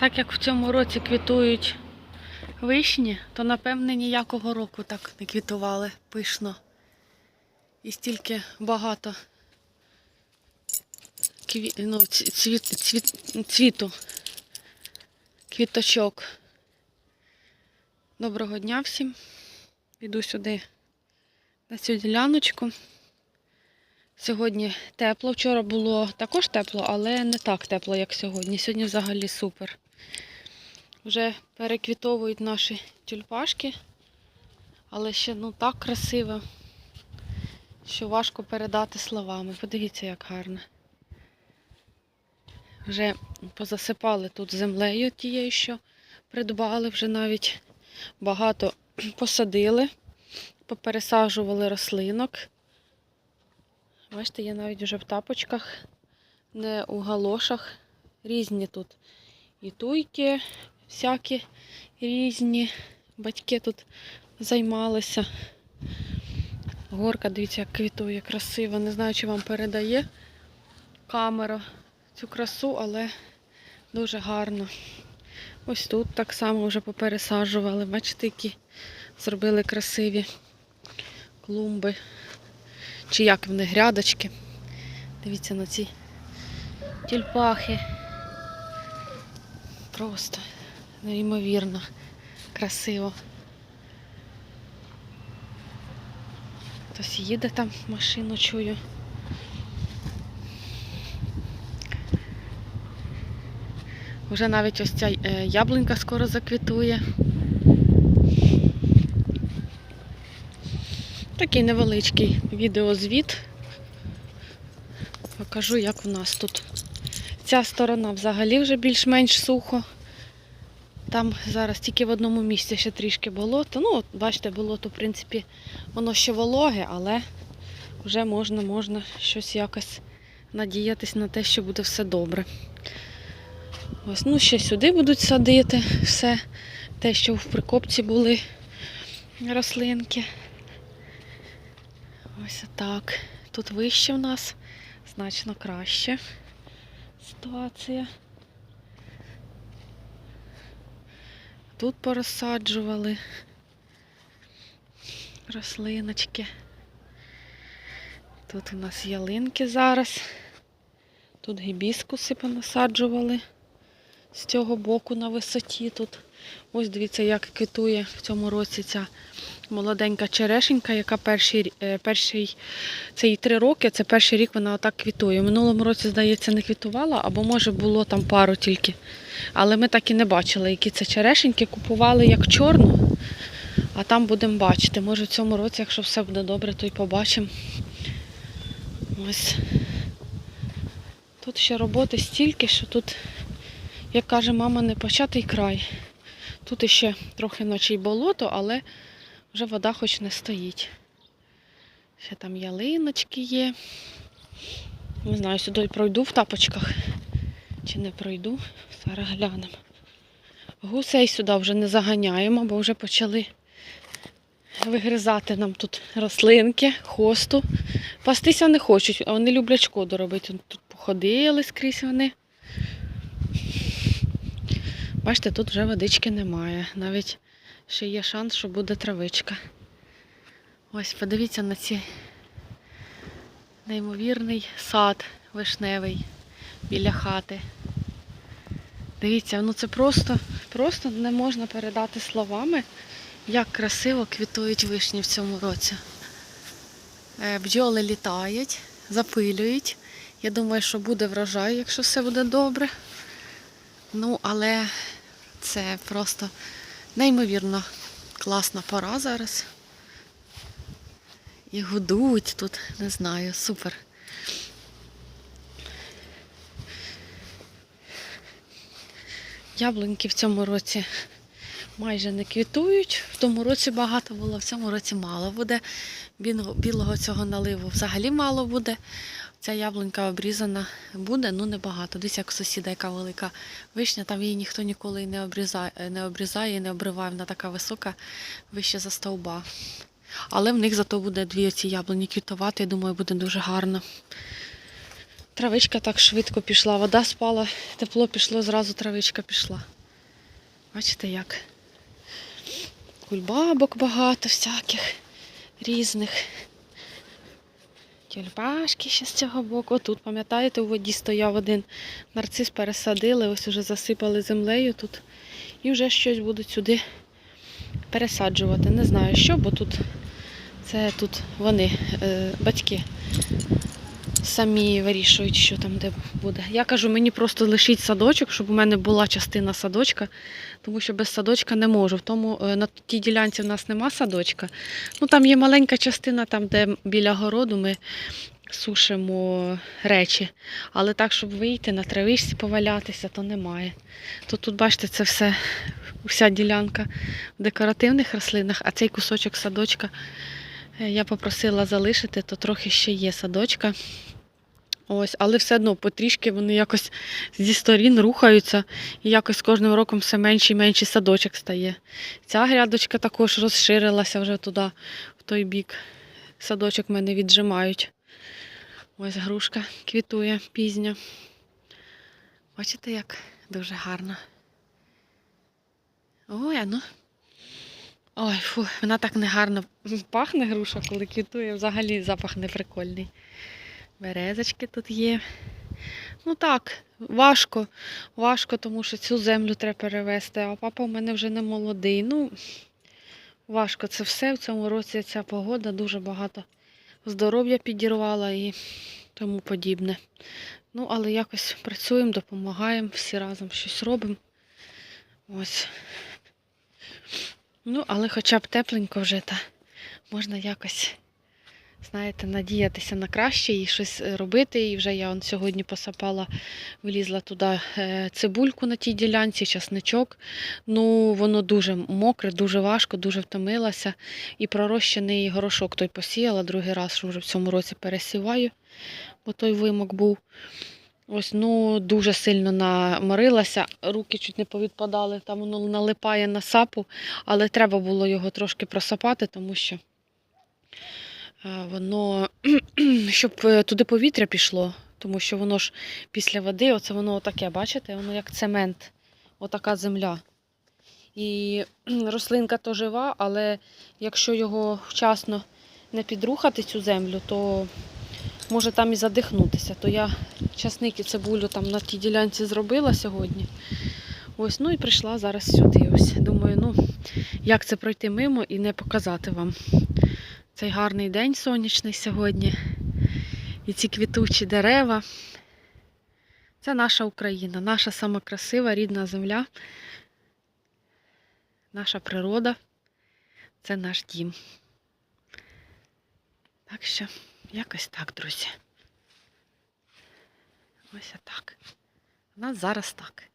Так як в цьому році квітують вишні, то напевне ніякого року так не квітували пишно. І стільки багато кві... ну, цвіт... Цвіт... цвіту, квіточок. Доброго дня всім. Іду сюди на цю діляночку. Сьогодні тепло. Вчора було також тепло, але не так тепло, як сьогодні. Сьогодні взагалі супер. Вже переквітовують наші тюльпашки, але ще ну так красиво, що важко передати словами. Подивіться, як гарно. Вже позасипали тут землею тією, що придбали, вже навіть багато посадили, попересаджували рослинок. Бачите, я навіть вже в тапочках, не у галошах. Різні тут і туйки всякі різні. Батьки тут займалися. Горка, дивіться, як квітує красиво. Не знаю, чи вам передає камера цю красу, але дуже гарно. Ось тут так само вже попересаджували. Бачите, які зробили красиві клумби. Чи як вони, грядочки. Дивіться на ці тюльпахи. Просто неймовірно красиво. Хтось їде там, машину чую. Вже навіть ось ця е, яблунька скоро заквітує. Такий невеличкий відеозвіт. Покажу, як у нас тут. Ця сторона взагалі вже більш-менш сухо. Там зараз тільки в одному місці ще трішки болото. Ну, от, бачите, болото, в принципі, воно ще вологе, але вже можна, можна щось якось надіятись на те, що буде все добре. Ось, ну, ще сюди будуть садити все те, що в прикопці були рослинки. Ось так. Тут вище в нас значно краще ситуація. Тут порозсаджували рослиночки. Тут у нас ялинки зараз. Тут гібіскуси понасаджували з цього боку на висоті тут. Ось дивіться, як квітує в цьому році ця молоденька черешенька, яка перший, е, перший це їй три роки, це перший рік вона отак квітує. Минулому році, здається, не квітувала, або може було там пару тільки. Але ми так і не бачили, які це черешеньки. Купували як чорну, а там будемо бачити. Може в цьому році, якщо все буде добре, то й побачимо. Ось. Тут ще роботи стільки, що тут, як каже мама, не початий край. Тут іще трохи ночі болото, але вже вода хоч не стоїть. Ще там ялиночки є. Не знаю, сюди пройду в тапочках. Чи не пройду, зараз глянемо. Гусей сюди вже не заганяємо, бо вже почали вигризати нам тут рослинки, хосту. Пастися не хочуть, а вони люблять шкоду робити. Тут походили скрізь вони. Бачите, тут вже водички немає. Навіть ще є шанс, що буде травичка. Ось, подивіться на ці неймовірний сад вишневий біля хати. Дивіться, ну це просто, просто не можна передати словами, як красиво квітують вишні в цьому році. Е, Бджоли літають, запилюють. Я думаю, що буде врожай, якщо все буде добре. Ну, але це просто неймовірно класна пора зараз. І гудуть тут, не знаю, супер. Яблуньки в цьому році майже не квітують. В тому році багато було, в цьому році мало буде. Білого, цього наливу взагалі мало буде. Ця яблунька обрізана буде, ну небагато. Десь як сусіда, яка велика вишня, там її ніхто ніколи і не обрізає, не обрізає і не обриває. Вона така висока, вище за стовба. Але в них зато буде дві оці яблуні квітувати, я думаю, буде дуже гарно. травичка так швидко пішла. Вода спала, тепло пішло, зразу травичка пішла. Бачите як? Кульбабок багато всяких різних. Тюльпашки ще з цього боку. Тут, пам'ятаєте, у воді стояв один нарцис, пересадили, ось уже засипали землею тут. І вже щось будуть сюди пересаджувати. Не знаю що, бо тут це тут вони, е, батьки, самі вирішують, що там де буде. Я кажу, мені просто лишіть садочок, щоб у мене була частина садочка, тому що без садочка не можу. В тому е, на тій ділянці в нас нема садочка. Ну там є маленька частина, там, де біля городу ми сушимо речі. Але так, щоб вийти на травичці повалятися, то немає. То тут, бачите, це все, вся ділянка в декоративних рослинах, а цей кусочок садочка я попросила залишити, то трохи ще є садочка. Ось, але все одно потрішки вони якось зі сторін рухаються, і якось з кожним роком все менший і менший садочок стає. Ця грядочка також розширилася вже туди, в той бік. Садочок мене віджимають. Ось грушка квітує пізня. Бачите, як дуже гарно. Ой, ну. Ой, фу, вона так негарно пахне груша, коли квітує. Взагалі запах неприкольний. Березочки тут є. Ну так, важко. Важко, тому що цю землю треба перевезти, а папа в мене вже не молодий. Ну, важко це все. В цьому році ця погода дуже багато здоров'я підірвала і тому подібне. Ну, але якось працюємо, допомагаємо, всі разом щось робимо. Ось. Ну, але хоча б тепленько вже, та можна якось, знаєте, надіятися на краще і щось е, робити. І вже я он сьогодні посапала, влізла туди е, цибульку на тій ділянці, часничок. Ну, воно дуже мокре, дуже важко, дуже втомилася. І пророщений горошок той посіяла другий раз, що вже в цьому році пересіваю, бо той вимок був. Ось, ну, дуже сильно наморилася, руки чуть не повідпадали, там воно налипає на сапу, але треба було його трошки просапати, тому що е, воно, щоб е, туди повітря пішло, тому що воно ж після води, оце воно таке, бачите, воно як цемент, отака земля. І рослинка то жива, але якщо його вчасно не підрухати цю землю, то може там і задихнутися. То я часник і цибулю там на тій ділянці зробила сьогодні. Ось, ну і прийшла зараз сюди. Ось. Думаю, ну як це пройти мимо і не показати вам цей гарний день сонячний сьогодні. І ці квітучі дерева. Це наша Україна, наша сама красива рідна земля, наша природа. Це наш дім. Так що, якось так, друзі. Ось так. У нас зараз так.